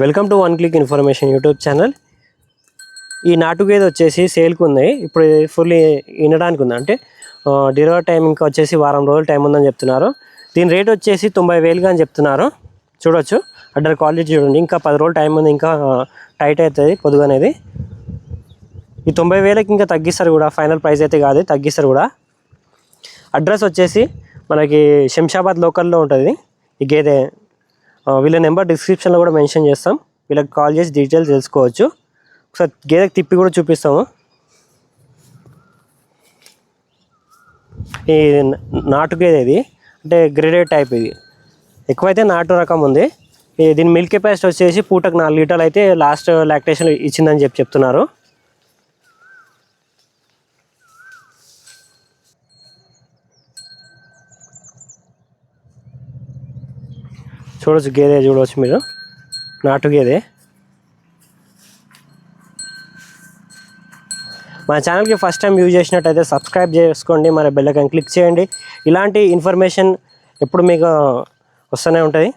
Welcome to one click information YouTube channel. ఈ నాటు గేదె వచ్చేసి సేల్కి ఉంది. ఇప్పుడు ఫుల్ వినడానికి ఉంది. అంటే డెలివరీ టైం ఇంకా వచ్చేసి వారం రోజులు టైం ఉందని చెప్తున్నారు. దీని రేట్ వచ్చేసి తొంభై వేలుగా అని చెప్తున్నారు. చూడొచ్చు. అడ్డర్ క్వాలిటీ చూడండి. ఇంకా పది రోజులు టైం ఉంది. ఇంకా టైట్ అవుతుంది పొదుగు అనేది. ఈ తొంభై వేలకి ఇంకా తగ్గిస్తారు కూడా. ఫైనల్ ప్రైస్ అయితే కాదు. తగ్గిస్తారు కూడా. అడ్రస్ వచ్చేసి మనకి శంషాబాద్ లోకల్లో ఉంటుంది. ఈ గేదె వీళ్ళ నెంబర్ డిస్క్రిప్షన్లో కూడా మెన్షన్ చేస్తాం. వీళ్ళకి కాల్ చేసి డీటెయిల్స్ తెలుసుకోవచ్చు. ఒకసారి గేదెకి తిప్పి కూడా చూపిస్తాము. ఈ నాటు గేదె ఇది. అంటే గ్రేడెడ్ టైప్ ఇది. ఎక్కువైతే నాటు రకం ఉంది. ఈ దీని మిల్క్ కెపాసిటీ వచ్చేసి పూటకు నాలుగు లీటర్లు అయితే లాస్ట్ లాక్టేషన్ ఇచ్చిందని చెప్పి చెప్తున్నారు. చూడవచ్చు గేదె చూడవచ్చు మీరు. నాటు గేదె మా ఛానల్కి ఫస్ట్ టైం యూజ్ చేసినట్టయితే సబ్స్క్రైబ్ చేసుకోండి మరి బెల్ క్లిక్ చేయండి. ఇలాంటి ఇన్ఫర్మేషన్ ఎప్పుడు మీకు వస్తూనే ఉంటుంది.